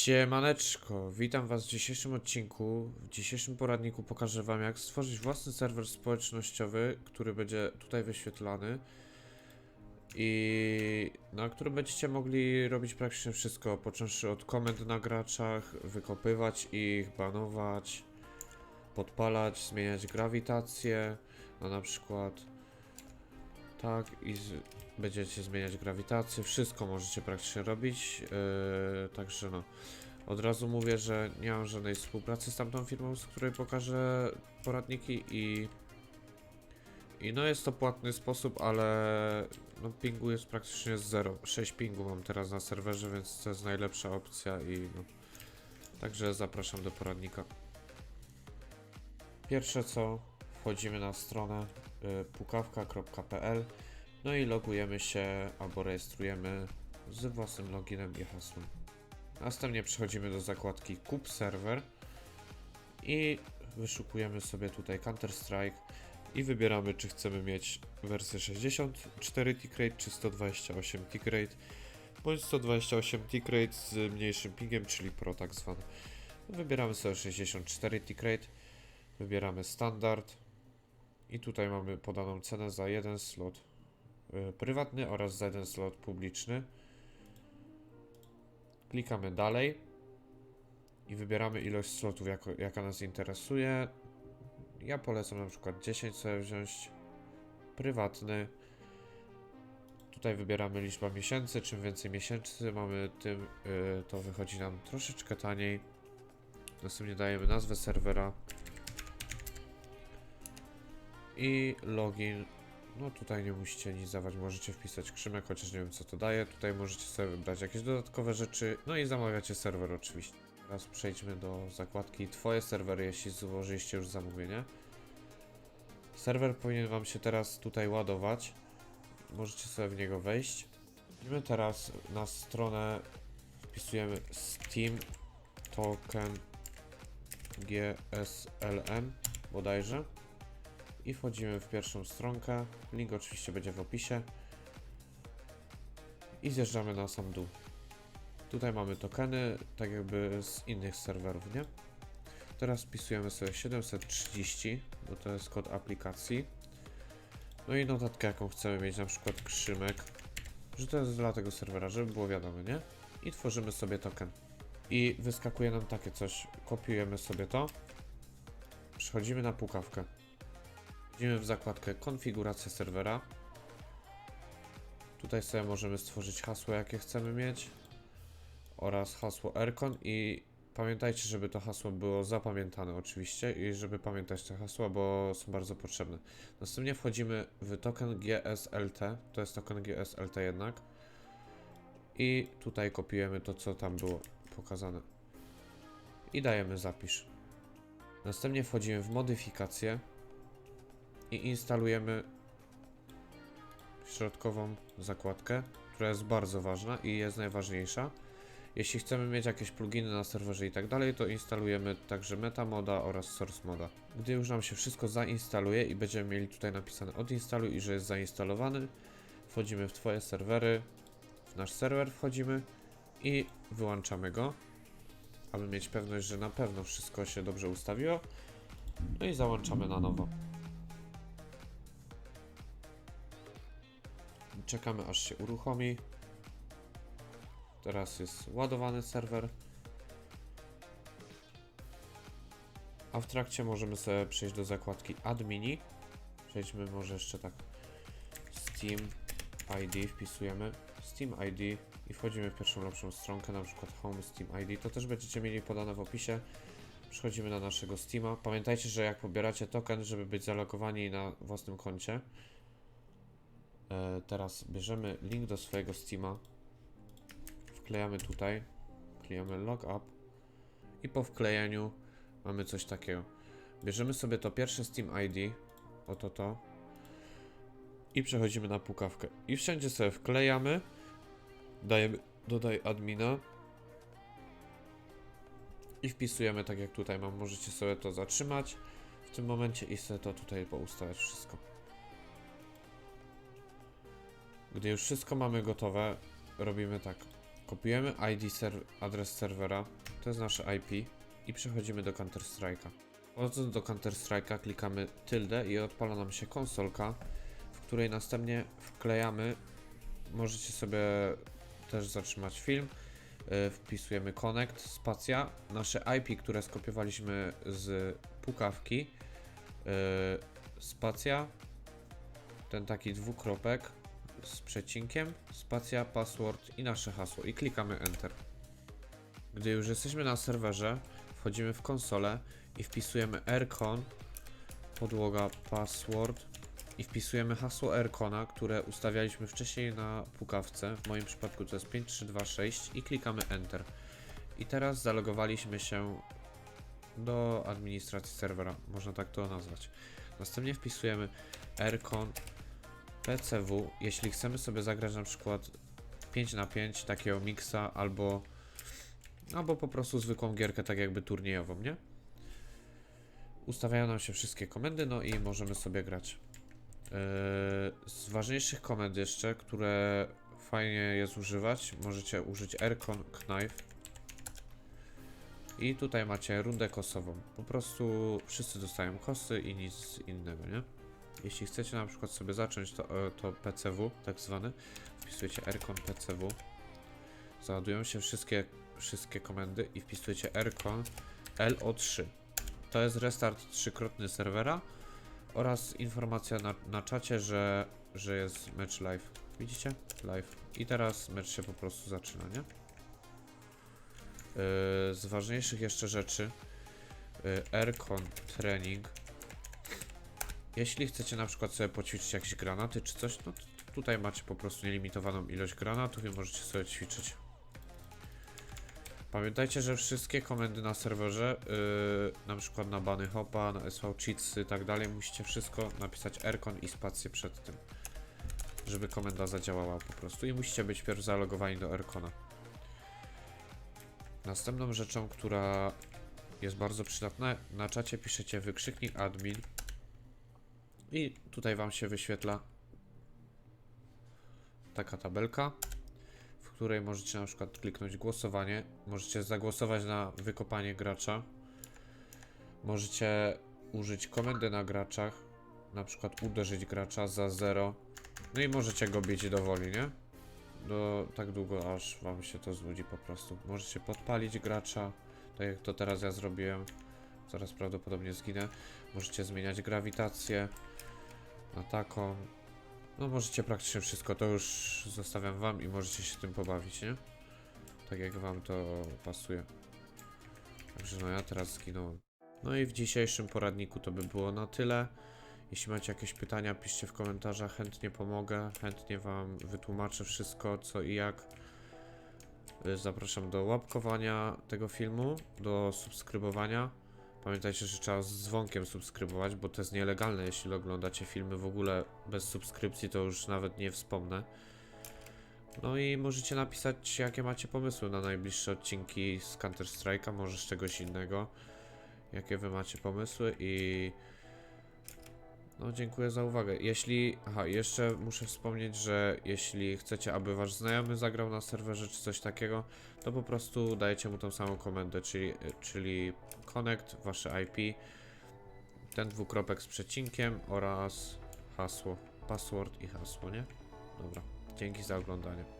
Siemaneczko, witam was w dzisiejszym odcinku. W dzisiejszym poradniku pokażę wam jak stworzyć własny serwer społecznościowy, który będzie tutaj wyświetlany i na którym będziecie mogli robić praktycznie wszystko, począwszy od komend na graczach, wykopywać ich, banować, podpalać, zmieniać grawitację, no na przykład tak i z, będziecie zmieniać grawitację, wszystko możecie praktycznie robić, yy, także no. Od razu mówię, że nie mam żadnej współpracy z tamtą firmą, z której pokażę poradniki i i no jest to płatny sposób, ale no pingu jest praktycznie zero. 6 pingu mam teraz na serwerze, więc to jest najlepsza opcja i no. Także zapraszam do poradnika. Pierwsze co, wchodzimy na stronę y, pukawka.pl no i logujemy się albo rejestrujemy z własnym loginem i hasłem. Następnie przechodzimy do zakładki kup serwer i wyszukujemy sobie tutaj Counter Strike i wybieramy czy chcemy mieć wersję 64 tick czy 128 tick bądź 128 tick z mniejszym pingiem, czyli pro tak zwany. Wybieramy sobie 64 tick wybieramy standard i tutaj mamy podaną cenę za jeden slot y, prywatny oraz za jeden slot publiczny. Klikamy dalej i wybieramy ilość slotów, jako, jaka nas interesuje. Ja polecam na przykład 10 sobie wziąć prywatny. Tutaj wybieramy liczbę miesięcy. Czym więcej miesięcy mamy, tym y, to wychodzi nam troszeczkę taniej. Następnie dajemy nazwę serwera i login. No tutaj nie musicie nic dawać, możecie wpisać krzymek, chociaż nie wiem co to daje. Tutaj możecie sobie wybrać jakieś dodatkowe rzeczy, no i zamawiacie serwer oczywiście. Teraz przejdźmy do zakładki Twoje serwery, jeśli złożyliście już zamówienie. Serwer powinien Wam się teraz tutaj ładować. Możecie sobie w niego wejść. Idziemy teraz na stronę, wpisujemy Steam Token GSLM bodajże i wchodzimy w pierwszą stronkę. Link oczywiście będzie w opisie. I zjeżdżamy na sam dół. Tutaj mamy tokeny, tak jakby z innych serwerów, nie? Teraz wpisujemy sobie 730, bo to jest kod aplikacji. No i notatkę, jaką chcemy mieć, na przykład krzymek, że to jest dla tego serwera, żeby było wiadomo, nie? I tworzymy sobie token. I wyskakuje nam takie coś. Kopiujemy sobie to. Przechodzimy na pukawkę. Wchodzimy w zakładkę konfiguracja serwera. Tutaj sobie możemy stworzyć hasło, jakie chcemy mieć oraz hasło Erkon i pamiętajcie, żeby to hasło było zapamiętane oczywiście i żeby pamiętać te hasła, bo są bardzo potrzebne. Następnie wchodzimy w token GSLT, to jest token GSLT jednak i tutaj kopiujemy to, co tam było pokazane i dajemy zapisz. Następnie wchodzimy w modyfikacje i instalujemy środkową zakładkę, która jest bardzo ważna i jest najważniejsza. Jeśli chcemy mieć jakieś pluginy na serwerze i tak dalej, to instalujemy także MetaModa oraz Source Moda. Gdy już nam się wszystko zainstaluje i będziemy mieli tutaj napisane odinstaluj i że jest zainstalowany, wchodzimy w Twoje serwery, w nasz serwer wchodzimy i wyłączamy go, aby mieć pewność, że na pewno wszystko się dobrze ustawiło. No i załączamy na nowo. Czekamy aż się uruchomi. Teraz jest ładowany serwer. A w trakcie możemy sobie przejść do zakładki admini. Przejdźmy może jeszcze tak. Steam ID wpisujemy. Steam ID i wchodzimy w pierwszą lepszą stronkę, na przykład Home Steam ID. To też będziecie mieli podane w opisie. Przechodzimy na naszego Steama. Pamiętajcie, że jak pobieracie token, żeby być zalogowani na własnym koncie, teraz bierzemy link do swojego Steama, wklejamy tutaj, klikamy logup i po wklejeniu mamy coś takiego. Bierzemy sobie to pierwsze Steam ID, oto to i przechodzimy na pukawkę. I wszędzie sobie wklejamy, dajemy dodaj admina i wpisujemy tak jak tutaj mam. Możecie sobie to zatrzymać w tym momencie i sobie to tutaj poustawiać wszystko. Gdy już wszystko mamy gotowe, robimy tak. Kopiujemy ID ser adres serwera, to jest nasze IP i przechodzimy do Counter-Strike'a. Wchodząc do Counter-Strike'a klikamy tilde i odpala nam się konsolka, w której następnie wklejamy, możecie sobie też zatrzymać film, yy, wpisujemy connect, spacja, nasze IP, które skopiowaliśmy z pukawki, yy, spacja, ten taki dwukropek z przecinkiem, spacja, password i nasze hasło i klikamy enter. Gdy już jesteśmy na serwerze, wchodzimy w konsolę i wpisujemy rcon, podłoga, password i wpisujemy hasło rcona, które ustawialiśmy wcześniej na pukawce. W moim przypadku to jest 5326 i klikamy enter. I teraz zalogowaliśmy się do administracji serwera, można tak to nazwać. Następnie wpisujemy rcon PCW, jeśli chcemy sobie zagrać na przykład 5 na 5 takiego miksa albo albo po prostu zwykłą gierkę tak jakby turniejową, nie? Ustawiają nam się wszystkie komendy, no i możemy sobie grać. Yy, z ważniejszych komend jeszcze, które fajnie jest używać, możecie użyć Aircon Knife. I tutaj macie rundę kosową. Po prostu wszyscy dostają kosy i nic innego, nie? Jeśli chcecie na przykład sobie zacząć to, e, to PCW, tak zwany, wpisujecie Aircon PCW. Załadują się wszystkie, wszystkie komendy i wpisujecie Aircon LO3. To jest restart trzykrotny serwera oraz informacja na, na czacie, że, że jest mecz live. Widzicie? Live. I teraz mecz się po prostu zaczyna, nie? Yy, z ważniejszych jeszcze rzeczy yy, Aircon Training jeśli chcecie na przykład sobie poćwiczyć jakieś granaty czy coś, no to tutaj macie po prostu nielimitowaną ilość granatów i możecie sobie ćwiczyć. Pamiętajcie, że wszystkie komendy na serwerze, yy, na przykład na bany hopa, na SV cheatsy i tak dalej, musicie wszystko napisać aircon i spację przed tym, żeby komenda zadziałała po prostu i musicie być pierw zalogowani do aircona. Następną rzeczą, która jest bardzo przydatna, na czacie piszecie wykrzyknik admin i tutaj Wam się wyświetla taka tabelka, w której możecie na przykład kliknąć głosowanie. Możecie zagłosować na wykopanie gracza. Możecie użyć komendy na graczach, na przykład uderzyć gracza za 0. No i możecie go bić do woli, nie? Do tak długo, aż Wam się to znudzi po prostu. Możecie podpalić gracza, tak jak to teraz ja zrobiłem. Zaraz prawdopodobnie zginę. Możecie zmieniać grawitację na taką. No możecie praktycznie wszystko, to już zostawiam wam i możecie się tym pobawić, nie? Tak jak wam to pasuje. Także no ja teraz zginąłem. No i w dzisiejszym poradniku to by było na tyle. Jeśli macie jakieś pytania, piszcie w komentarzach, chętnie pomogę, chętnie wam wytłumaczę wszystko co i jak. Y, Zapraszam do łapkowania tego filmu, do subskrybowania. Pamiętajcie, że trzeba z dzwonkiem subskrybować, bo to jest nielegalne, jeśli oglądacie filmy w ogóle bez subskrypcji, to już nawet nie wspomnę. No i możecie napisać, jakie macie pomysły na najbliższe odcinki z Counter-Strike'a, może z czegoś innego. Jakie wy macie pomysły i... No, dziękuję za uwagę. Jeśli. Aha, jeszcze muszę wspomnieć, że jeśli chcecie, aby wasz znajomy zagrał na serwerze czy coś takiego, to po prostu dajecie mu tą samą komendę, czyli, czyli connect, wasze IP, ten dwukropek z przecinkiem oraz hasło, password i hasło, nie? Dobra, dzięki za oglądanie.